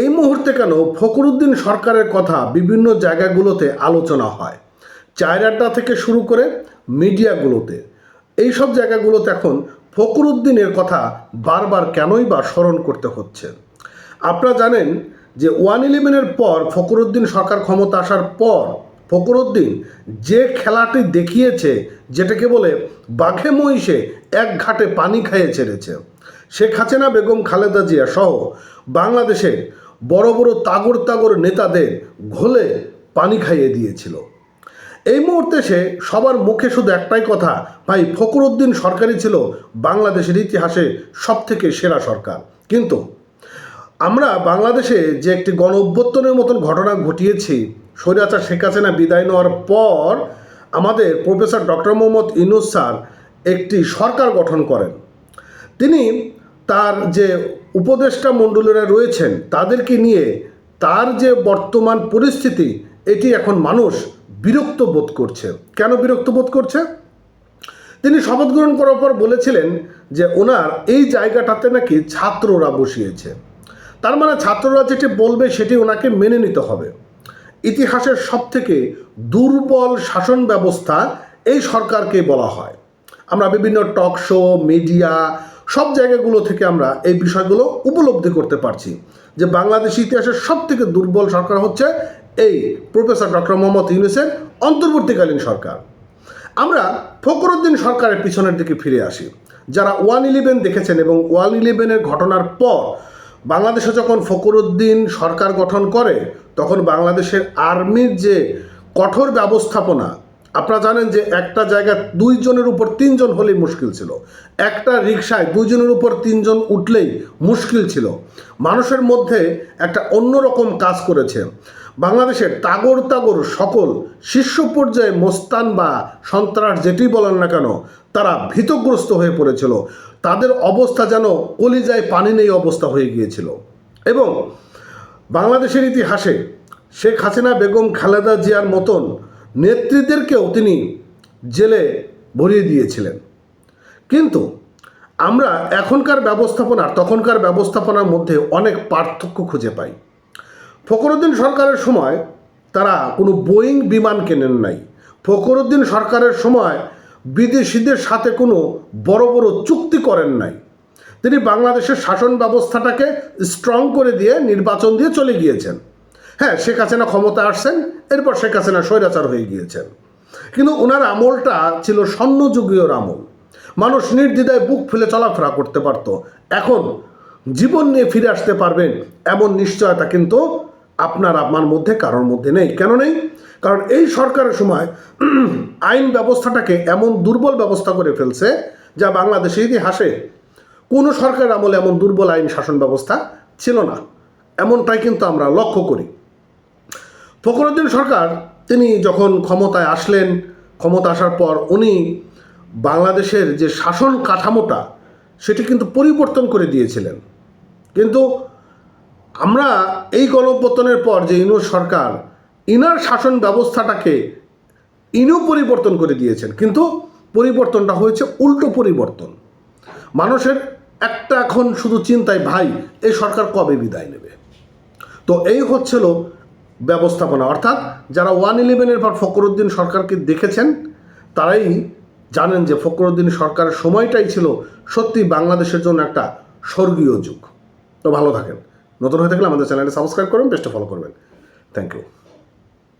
এই মুহূর্তে কেন ফখরুদ্দিন সরকারের কথা বিভিন্ন জায়গাগুলোতে আলোচনা হয়? চায়রাটা থেকে শুরু করে মিডিয়াগুলোতে। এই সব জায়গাগুলোতে এখন ফখরুদ্দিনের কথা বারবার কেনই বা স্মরণ করতে হচ্ছে? আপনারা জানেন যে ওয়ান ইলেভেনের পর ফখরুদ্দিন সরকার ক্ষমতা আসার পর ফখরুদ্দিন যে খেলাটি দেখিয়েছে, যেটাকে বলে বাঘে মহিষে এক ঘাটে পানি খাইয়ে ছেড়েছে, শেখ হাসিনা, বেগম খালেদা জিয়া সহ বাংলাদেশের বড় বড় তাগর তাগর নেতাদের ঘোলে পানি খাইয়ে দিয়েছিল। এই মুহূর্তে সে সবার মুখে শুধু একটাই কথা, ভাই, ফখরুদ্দিন সরকারই ছিল বাংলাদেশের ইতিহাসে সবথেকে সেরা সরকার। কিন্তু আমরা বাংলাদেশে যে একটি গণ অভ্যর্থনের মতন ঘটনা ঘটিয়েছি, স্বৈরাচার শেখ হাসিনা বিদায় নেওয়ার পর আমাদের professor doctor Mohammad Yunus sir একটি সরকার গঠন করেন। তিনি তার যে উপদেষ্টা মণ্ডলীরা রয়েছেন, তাদেরকে নিয়ে তার যে বর্তমান পরিস্থিতি, এটি এখন মানুষ বিরক্ত বোধ করছে। কেন বিরক্ত বোধ করছে? তিনি শপথ গ্রহণ করার পর বলেছিলেন যে ওনার এই জায়গাটাতে নাকি ছাত্ররা বসিয়েছে। তার মানে ছাত্ররা যেটি বলবে, সেটি ওনাকে মেনে নিতে হবে। ইতিহাসের সবথেকে দুর্বল শাসন ব্যবস্থা এই সরকারকে বলা হয়। আমরা বিভিন্ন টক শো, মিডিয়া সব জায়গাগুলো থেকে আমরা এই বিষয়গুলো উপলব্ধি করতে পারছি যে বাংলাদেশ ইতিহাসের সব থেকে দুর্বল সরকার হচ্ছে এই প্রফেসর ডক্টর মোহাম্মদ ইউনুসের অন্তর্বর্তীকালীন সরকার। আমরা ফখরুদ্দিন সরকারের পিছনের দিকে ফিরে আসি। যারা ওয়ান ইলেভেন দেখেছেন এবং ওয়ান ইলেভেনের ঘটনার পর বাংলাদেশে যখন ফখরুদ্দিন সরকার গঠন করে, তখন বাংলাদেশের আর্মির যে কঠোর ব্যবস্থাপনা আপনারা জানেন যে একটা জায়গায় দুইজনের উপর তিনজন হলেই মুশকিল ছিল। একটা রিক্সায় দুইজনের উপর তিনজন উঠলেই মুশকিল ছিল। মানুষের মধ্যে একটা অন্যরকম কাজ করেছে। বাংলাদেশের তাগর তাগর সকল শীর্ষ পর্যায়ে মোস্তান বা সন্ত্রাস যেটি বলেন না কেন, তারা ভীতগ্রস্ত হয়ে পড়েছিল। তাদের অবস্থা যেন কলিজায় পানি নেই অবস্থা হয়ে গিয়েছিল। এবং বাংলাদেশের ইতিহাসে শেখ হাসিনা, বেগম খালেদা জিয়ার মতন নেত্রীদেরকেও তিনি জেলে ভরিয়ে দিয়েছিলেন। কিন্তু আমরা এখনকার ব্যবস্থাপনার তখনকার ব্যবস্থাপনার মধ্যে অনেক পার্থক্য খুঁজে পাই। ফখরুদ্দিন সরকারের সময় তারা কোনো বোয়িং বিমান কেনেন নাই। ফখরুদ্দিন সরকারের সময় বিদেশিদের সাথে কোনো বড় বড় চুক্তি করেন নাই। তিনি বাংলাদেশের শাসন ব্যবস্থাটাকে স্ট্রং করে দিয়ে নির্বাচন দিয়ে চলে গিয়েছেন। হ্যাঁ শেখ হাসিনা ক্ষমতা আসছেন, এরপর শেখ হাসিনা স্বৈরাচার হয়ে গিয়েছেন। কিন্তু ওনার আমলটা ছিল স্বর্ণযুগীয় আমল। মানুষ নির্দ্বিধায় বুক ফুলে চলাফেরা করতে পারত। এখন জীবন নিয়ে ফিরে আসতে পারবেন এমন নিশ্চয়তা কিন্তু আপনার আপনার মধ্যে, কারোর মধ্যে নেই। কেন নেই? কারণ এই সরকারের সময় আইন ব্যবস্থাটাকে এমন দুর্বল ব্যবস্থা করে ফেলছে যা বাংলাদেশের ইতিহাসে কোনো সরকার আমলে এমন দুর্বল আইন শাসন ব্যবস্থা ছিল না। এমনটাই কিন্তু আমরা লক্ষ্য করি। ফখরুদ্দিন সরকার, তিনি যখন ক্ষমতায় আসলেন, ক্ষমতা আসার পর উনি বাংলাদেশের যে শাসন কাঠামোটা, সেটি কিন্তু পরিবর্তন করে দিয়েছিলেন। কিন্তু আমরা এই গণপতনের পর যে ইনো সরকার, ইনার শাসন ব্যবস্থাটাকে ইনু পরিবর্তন করে দিয়েছেন। কিন্তু পরিবর্তনটা হয়েছে উল্টো পরিবর্তন। মানুষের একটা এখন শুধু চিন্তায়, ভাই, এই সরকার কবে বিদায় নেবে? তো এই হচ্ছিল ব্যবস্থাপনা। অর্থাৎ যারা ওয়ান ইলেভেনের পর ফকরুদ্দিন সরকারকে দেখেছেন, তারাই জানেন যে ফখরুদ্দিন সরকারের সময়টাই ছিল সত্যি বাংলাদেশের জন্য একটা স্বর্গীয় যুগ। তো ভালো থাকেন। নতুন হয়ে থাকলে আমাদের চ্যানেলটা সাবস্ক্রাইব করবেন পেজটা ফলো করবেন। Thank you